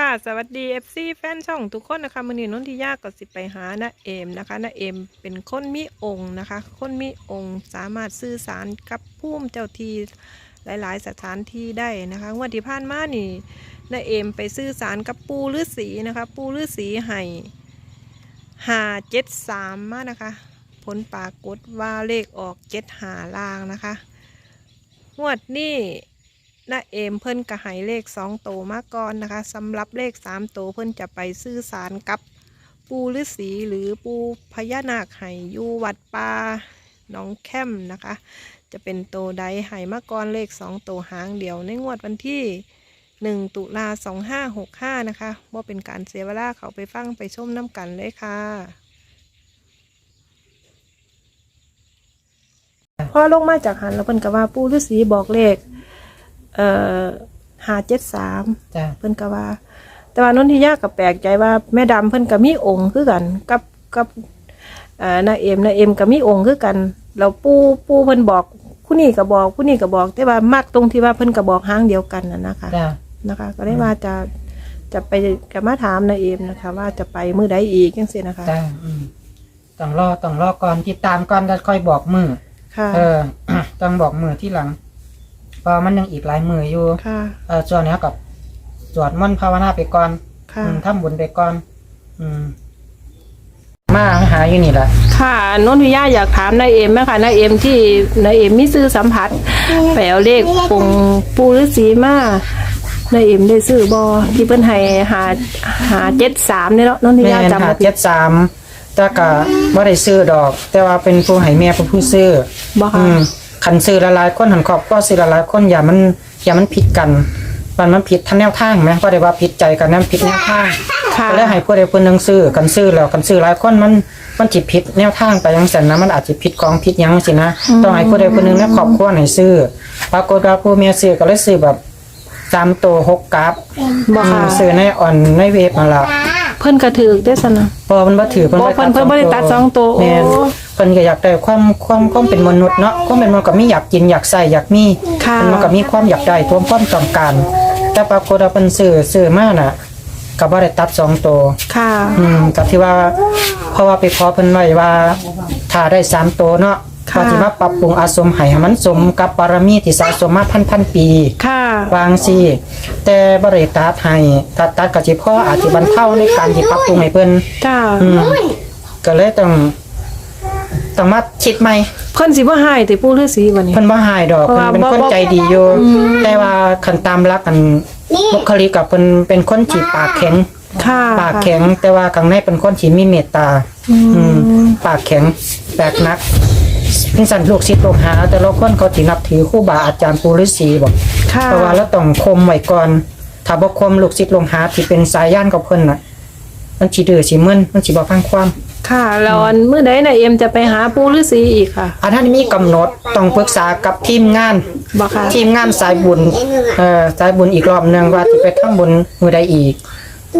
ค่ะสวัสดี FC แฟนช่องทุกคนนะคะมือนี้นนทิยาก็สิไปหาน้าเอมนะคะน้าเอมเป็นคนมีองค์นะคะ คนมีองค์สามารถสื่อสารกับผู้มเจ้าทีหลาย ๆ สถานที่ได้นะคะงวดที่ผ่านมานี่น้าเอมไปสื่อสารกับปูฤาษีนะคะ ปูฤาษีให้หาเจ็ดสามมานะคะ ผลปรากฏว่าเลขออกเจ็ดหาลางนะคะงวดนี้ น้าเอมเพิ่นกระหายเลขสองโตมาก่อนนะคะสำหรับเลขสามโตเพิ่นจะไปซื้อสารกับปูฤาษีหรือปูพญานาคไห่ยู่วัดป่าหน้องแคมนะคะ จะเป็นโตใดไห่มาก่อนเลขสองโตหางเดียวในงวดวันที่หนึ่งตุลาสองห้าหกห้านะคะว่าเป็นการเสียเวลาเขาไปฟังไปชมน้ำกันเลยค่ะพอลงมาจากหันแล้วเพิ่นก็ว่าปูฤาษีบอกเลข เอ่อหาเจ็ดสามจ้ะ เพิ่นก็ว่า แต่ว่านนทิยาก็แปลกใจว่าแม่ดำเพิ่นก็มีองค์คือกันกับกับเอ่อนาเอ็มนาเอ็มก็มีองค์คือกันแล้วปู่ปู่เพิ่นบอกผู้นี้ก็บอกผู้นี้ก็บอก แต่ว่ามักตรงที่ว่าเพิ่นก็บอกหางเดียวกันน่ะนะคะ จ้ะ นะคะ ก็ได้ว่าจะจะไปก็มาถามนาเอ็มนะคะ ว่าจะไปมื้อใดอีกจังซี่นะคะ จ้ะอืมต้องรอต้องรอก่อนติดตามก่อนแล้วค่อยบอกมือค่ะ เออ ต้องบอกมือที่หลัง เพอมันยังอีกหลายมืออยู่ค่ะ เออส่วนเนี้ยกับสวดมนต์ภาวนาไปก่อนค่ะ อืมทำบุญไปก่อน อืม มาหาอยู่นี่แหละ ค่ะนนทิยาอยากถามนายเอ็มไหมคะนายเอ็มที่นายเอ็มมีซื้อสัมผัสแปลเลขปงปูฤาษีมานายเอ็มได้ซื้อบอที่เพิ่นให้หาหาเจ็ดสามเนี่ยเนาะนนทิแม่ยานจำหาบ่ผิเจ็ดดสามแต่ก็บ่ได้ซื้อดอก แต่ว่าเป็นผู้ให้แม่เป็นผู้ซื้อ บ่อืค่ะม คันซื้อละลายคนหันขอบก็ซื้อละลายคนอย่ามันอย่ามันผิดกัน มันมันผิดทั้งแนวทางไหมก็ได้ว่าผิดใจกันนั่นผิดแนวทางค่ะก็เลยให้ผู้ใดผู้หนึงซื้อกันซื้อแล้วกันซื้อหลายคนมันมันจิผิดแนวทางไปยังสันนะมันอาจจะผิดกองผิดหยังสินะต้องให้ผู้ใดผู้หนึงในครอบครัวให้ซื้อปรากฏว่าผู้เมียซื้อก็เลยซื้อแบบตามตัวหกกราฟบ่ค่ะอืมซื้อในออนในเว็บมาละเพิ่นกระถือได้สนะพอมันบ่ถือเพิ่นบ่เพิ่นเพิ่นบ่ได้ตัดสองตัวแม่นโอ้เพิ่นก็อยากได้ความความความเป็นมนุษย์เนาะความเป็นมนุษย์ก็มีอยากกินอยากใส่อยากมีค่ะมันก็มีความอยากได้ท่วมความต้องการ แต่ปรากฏว่าเพิ่นซื้อซื้อมาน่ะก็บ่ได้ตัดสองตัว ค่ะ อืมกับที่ว่าเพราะว่าไปขอเพิ่นไว้ว่าถ้าได้สามตัวเนาะค่ะ ก็สิมาปรับปรุงอาสมให้ให้มันสมกับบารมีที่สะสมมาพันพันๆปีค่ะ วางสิแต่บ่ได้ตัดให้ตัดตัดก็สิพออาจสิบรรเทาในการที่ปรับปรุงให้เพิ่นค่ะอืมก็เลยต้อง ต้องมาคิดใหม่เพิ่นสิบ่ให้ติปูฤาษีบัดนี้ เพิ่นบ่หายดอกเพราะเพิ่นว่าเป็นคนบ่บ่ใจดีอยู่แต่ว่าคันตามรักกันบุคลิกกับเพิ่นเป็นคนที่ปากแข็งค่ะปากแข็ง แต่ว่าข้างในเป็นคนที่มีเมตตา อืมปากแข็งแปลกนักเป็นสันลูกศิษย์ลูกหา แต่ละคนเขาที่นับถือครูบาอาจารย์ปูฤาษีบอก ค่ะเพราะว่าเราต้องคมไว้ก่อน ถ้าบ่คมลูกศิษย์ลูกหาที่เป็นสายย่านกับเพิ่นน่ะ มันสิดื้อสิมึนมันสิบ่ฟังความ ค่ะแล้วอันมื้อใดนายเอ็มจะไปหาปูฤาษีอีกค่ะอันนั้นมีกำหนดต้องปรึกษากับทีมงาน บ่ค่ะ ทีมงานสายบุญเอ่อสายบุญอีกรอบหนึงว่าสิไปทำบุญมื้อใดอีก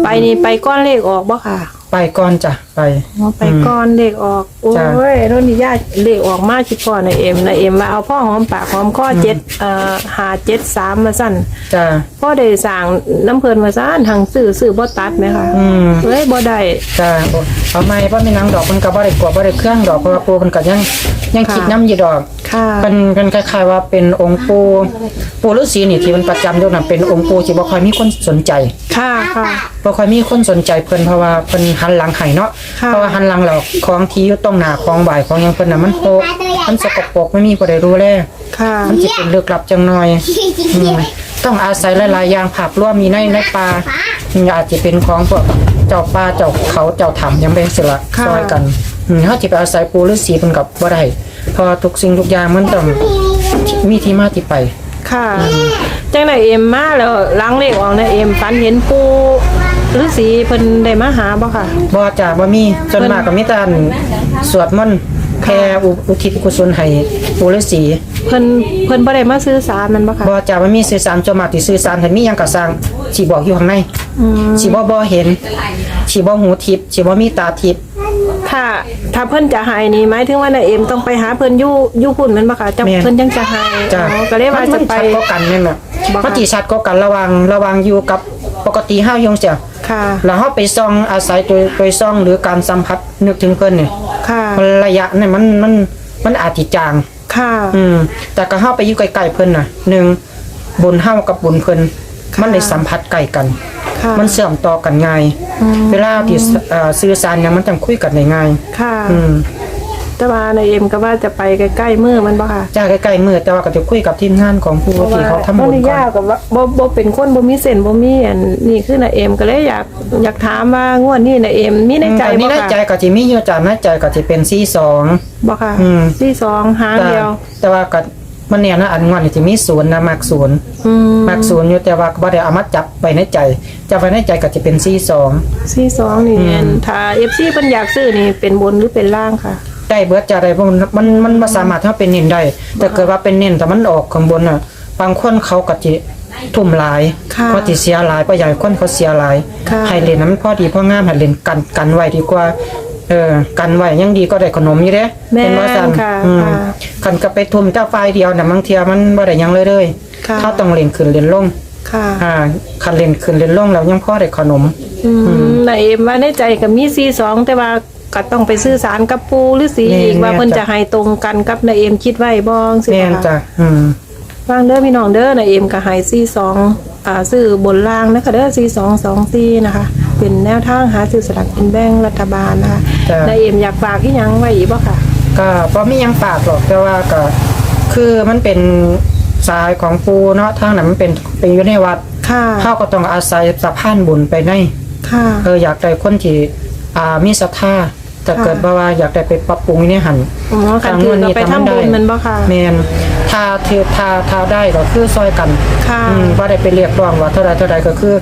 ไปนี่ไปก้อนเลขออกบ่ค่ะ ไปก่อนจ้ะไปอ๋อไปก้อนเลขออก โอ้จ้ะ ยรุ่นนี้ญาติเลขออกมาคิดก่อนนะเอ็มนะเอ็มว่าเอาพ่อหอมปากหอมข้อเจ็ดเอ่อหาเจ็ดสามมาสั่นจ้ะ พ่อได้สั่งน้ำเพลินมาสั่นทางซื้อซื้อบ่ตัดไหมคะอืมเอ้ยบ่ได้ จ้ะเอาไม่เพราะมีนางดอกมันก็บ่ได้กลัวบ่ได้เครื่องดอกเพราะว่าปูมันก็ยังยังคิดน้ำอยู่ดอก ค่ะเป็นเป็นคล้ายๆว่าเป็นองค์ปูปูฤาษีนี่ที่มันประจำอยู่น่ะเป็นองค์ปูที่บ่ค่อยมีคนสนใจค่ะค่ะ บ่ค่อยมีคนสนใจเพิ่นเพราะว่าเพิ่นหันหลังให้เนาะค่ะ เพราะว่าหันหลังแล้วของที่อยู่ตรงหน้าของบ่ายของหยังเพิ่นน่ะมันโปกมันสกปรกไม่มีผู้ใดรู้แลค่ะ มันสิเป็นลึกลับจังหน่อย อืมต้องอาศัยหลายๆอย่างภาพรวมมีในในป่าอืมอาจจะเป็นของพวกเจ้าป่าเจ้าเขาเจ้าถ้ำยังเป็นสิละค่ะ ซอยกันอืมเฮาสิไปอาศัยปูฤาษีเพิ่นก็บ่ได้เพราะทุกสิ่งทุกอย่างมันต้องมีที่มาที่ไป ค่ะจังไหนเอ็มมาแล้วล้างเลขออกนะเอ็มฝันเห็นปูฤาษีเพิ่นได้มาหาบ่ค่ะ บ่จ้าบ่มีส่วนมากก็มีแต่อันสวดมนต์แผ่อุอุทิศกุศลให้ปู่ฤาษีเพิ่นเพิ่นบ่ได้มาซื้อสารมันบ่ค่ะ บ่จ้าบ่มีสื่อสารส่วนมากที่สื่อสารให้มีหยังก็สร้างสิบอกอยู่ข้างในอืมสิบ่บ่เห็นสิบ่หูทิพย์สิบ่มีตาทิพย์ ถ้าถ้าเพิ่นจะหายนี่หมายถึงว่านายเอ็มต้องไปหาเพิ่นอยู่อยู่พุ่นแมันบ่ค่ะจังแม่น เพิ่นจังจะหายจ้าอ๋อก็เลยว่าจะไป มันชัดก็กันนั่นน่ะบ่ค่ะ มันสิชัดก็กันระหว่างระหว่างอยู่กับปกติเฮาอยงเสียค่ะแล้วเฮาไปซ่องอาศัยโดยโดยซ่องหรือการสัมผัสนึกถึงเพิ่นเนี่ยค่ะระยะเนี่ยมันมันมันอาจสิจาง ค่ะ อืม แต่ก็เฮาไปอยู่ใกล้ๆเพิ่นน่ะหนึ่งบุญเฮากับบุญเพิ่นมันได้สัมผัสใกล้กัน ค่ะมันเชื่อมต่อกันง่ายเวลาที่เอ่อสื่อสารเนี่ยมันจังคุยกันได้ง่ายค่ะ อืมแต่ว่าในเอ็มก็ว่าจะไปใกล้ๆมือมันบ่ค่ะจ้าใกล้ๆมือแต่ว่าก็จะคุยกับทีมงานของผู้ที่เขาทำเพบุราะญว่าก่ยาอนกับว่าบ่บ่เป็นคนบ่มีเส้นบ่มีอันนี่คือในเอ็มก็เลยอยากอยากถามว่างวดนี้ในเอ็มมีในใจแต่มีบ่ในใจค่ะก็สิมีอยู่จ้าในใจก็สิเป็น42บ่ค่ะอืมที่สองหางแต่เดียว แต่ว่าก็ มันเนี่ยนะอันงอนนี่สิมีศูนย์นะมักศูนย์อืมมักศูนย์อยู่แต่ว่าก็บ่ได้เอามาจับไว้ในใจจับไว้ในใจก็จะเป็น42ที่สองนี่อืม ถ้า FC เพิ่นอยากซื้อนี่เป็นบนหรือเป็นล่างค่ะ ได้เบิดจะได้บ่มันมันมันบ่สามารถทำเป็นเน้นได้ แต่เกิดว่าเป็นเน้นแต่มันออกข้างบนน่ะบางคนเขาก็สิทุ่มหลายค่ะเขาสิเสียหลายบ่อยากให้คนเขาเสียหลายค่ะ ให้เล่นนั้นพอดีพองามให้เล่นกันกันไว้ดีกว่า เออ กันไว้ยังดีก็ได้ขนมอยู่เด้แม่นว่าซั่นค่ะอืมค่ะ คันก็ไปทุ่มเจ้าฝ่ายเดียวน่ะบางเที่ยมันบ่ได้หยังเลยเลยค่ะเขาต้องเล่นขึ้นเล่นลง ค่ะอ่าคันเล่นขึ้นเล่นลงแล้วยังพอได้ขนม อืมในเอ็มว่าในใจก็มีซีสองแต่ว่าก็ต้องไปซื้อสารกับปูหรือสีแม่นอีกว่าแม่น เพิ่นจ้ะจะให้ตรงกันกับในเอ็มคิดไว้บ้องสิแม่นค่ะจ้ะอืมฟังเด้อพี่น้องเด้อในเอ็มก็ให้ซีสองอ่าซื้อบนล่างนะคะเด้อซีสองสองซีนะคะ เป็นแนวทางหาซื้อสลากกินแบ่งรัฐบาลนะคะจ้ะในเอ็มอยากฝากที่ยังไว้อีกบ่ค่ะ ก็บ่มีหยังฝากหรอกแต่ว่าก็คือมันเป็นสายของปูเนาะทางนั้นมันเป็นเป็นอยู่ในวัดค่ะ เขาก็ต้องอาศัยสะพานบุญไปในค่ะ เอออยากได้คนที่อ่ามีศรัทธาแต่ค่ะ เกิดว่าว่าอยากได้ไปปรับปรุงนี่หัน อ๋อคันถือก็ไปทำบุญมันบ่ค่ะ แมน ถ้าเทถ้าถ้าได้ก็คือซอยกันค่ะอืมว่าได้ไปเรียกร้องว่าเท่าใดเท่าใดก็คือ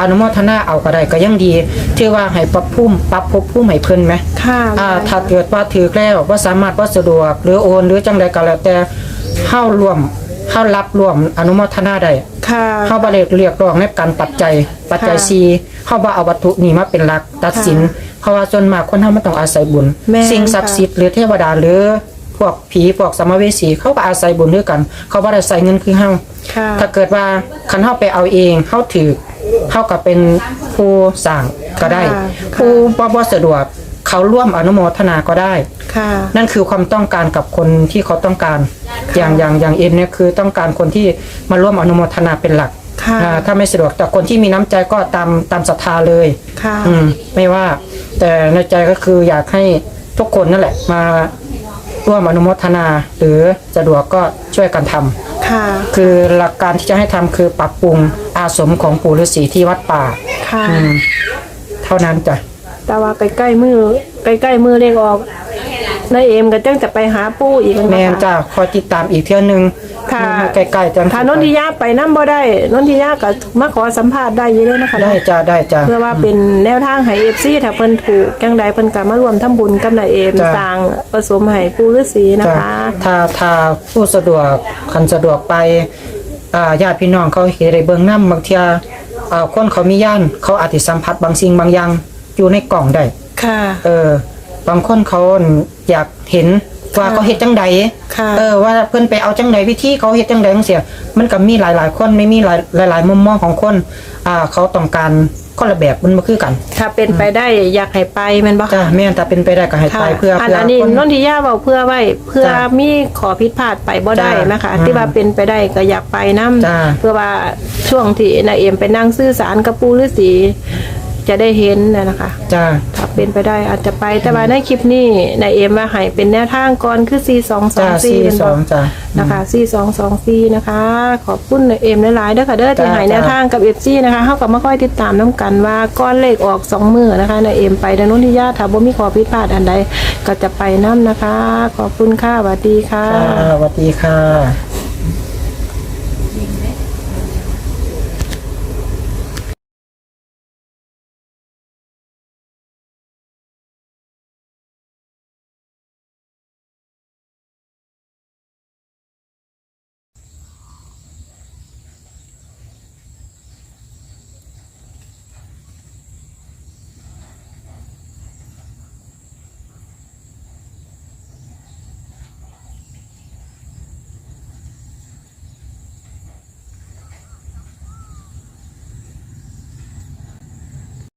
อนุโมทนาเอาก็ได้ก็ยังดี ที่ว่าให้ปรับภูมิปรับภพภูมิให้เพิ่นไหมค่ะอ่าถ้าเกิดว่าถือแล้วว่าสามารถว่าสะดวก หรือโอนหรือจังใดก็แล้วแต่เฮารวมเฮารับรวมอนุโมทนาได้ ค่ะเฮาบ่ได้เรียกร้องในการปัจจัย ปัจจัยค่ะซีเฮาบ่เอาวัตถุนี่มาเป็นหลักตัดสิน เพราะว่าส่วนมากคนเฮามันต้องอาศัยบุญ แม่นสิ่งศักดิ์สิทธิ์หรือเทวดาหรือพ วกผีพวกสัมภเวสีเขาก็อาศัยบุญด้วยกัน เขาบ่ได้ใส่เงินคือเฮาค่ะถ้าเกิดว่าคันเฮาไปเอาเองเฮาถือเฮาก็เป็นผู้สร้างก็ได้ค่ะผู้บ่บ่สะดวกเขาร่วมอนุโมทนาก็ได้ค่ะนั่นคือความต้องการกับคนที่เขาต้องการ อย่างอย่างอย่างเอ็มเนี่ยคือต้องการคนที่มาร่วมอนุโมทนาเป็นหลักค่ะอ่าถ้าไม่สะดวกแต่คนที่มีน้ำใจก็ตามตามศรัทธาเลยค่ะอืมไม่ว่า แต่ในใจก็คืออยากให้ทุกคนนั่นแหละมา ร่วมอนุโมทนา หรือสะดวกก็ช่วยกันทำค่ะ คือหลักการที่จะให้ทำคือปรับปรุงอาสมของปู่ฤาษีที่วัดป่าค่ะ อืมเท่านั้นจ้ะแต่ว่าใกล้ๆมือใกล้ๆมือเลขออกนายเอ็มก็จังจะไปหาปู่อีกแม่นจ้ะคอยติดตามอีกเที่ยวหนึง ค่ะใกล้ๆจังถ้านนทิยาไปน้ำบ่ได้นนทิยาก็มาขอสัมภาษณ์ได้อยู่เลยนะคะได้จ้ะได้จ้ะเพื่อว่าเป็นแนวทางให้ FC ถ้าเพิ่นถูกจังใดเพิ่นก็มารวมทำบุญกับนายเอ็มจ้ะสร้างผสมให้ปู่ฤาษีนะจ้ะคะถ้าถ้าผู้สะดวกคันสะดวกไปอ่าญาติพี่น้องเขาเห็นได้เบิ่งนำบางเทียอ่าคนเขามีย่านเขาอาจสิสัมผัสบางสิ่งบางอย่างอยู่ในกล่องได้ค่ะ เออบางคนเขาอยากเห็น ว่าค่ะเขาเฮ็ดจังใดค่ะเออว่าเพิ่นไปเอาจังใดวิธีเขาเฮ็ดจังใดจังเสียมันก็มีหลาย ๆ คนไม่มีหลายหลาย ๆ มุมมองของคนอ่าเขาต้องการคนละแบบมันบ่คือกันถ้าเป็นไปได้อยากให้ไปแม่นบ่จ้ะคะแม่นแต่เป็นไปได้ก็ให้ค่ะไปเพื่ออันเพื่ออันนี้คนนนทิยาเว้าเพื่อไว้เพื่อจ้ะมีขอผิดพลาดไปบ่ได้จ้ะนะคะอืมที่ว่าเป็นไปได้ก็อยากไปนํจ้ะเพื่อว่าช่วงที่นายเอ็มไปนั่งซื่อสารกับปู่ฤาษี จะได้เห็นนะนะคะ จ้า ถ้าเป็นไปได้อาจจะไปแต่ว่าในคลิปนี้นายเอ็มว่าให้เป็นแนวทางก่อนคือ 4 2 จ้า2 สี่4เป็นสบอองจ้า นะคะ 4 2 2 4 นะคะ ขอบคุณนายเอ็มหลายๆเด้อค่ะเด้อที่จ้าให้แนวทางกับ FC นะคะเฮาก็มาค่อยติดตามน้ำกันว่าก้อนเลขออกสองมือนะคะนายเอ็มไปดังนู้นที่ญาติถ้าบ่มีขอผิดพลาดอันใดก็จะไปนํนะคะ ขอบคุณค่ะสวัสดีค่ะ ค่ะสวัสดีค่ะ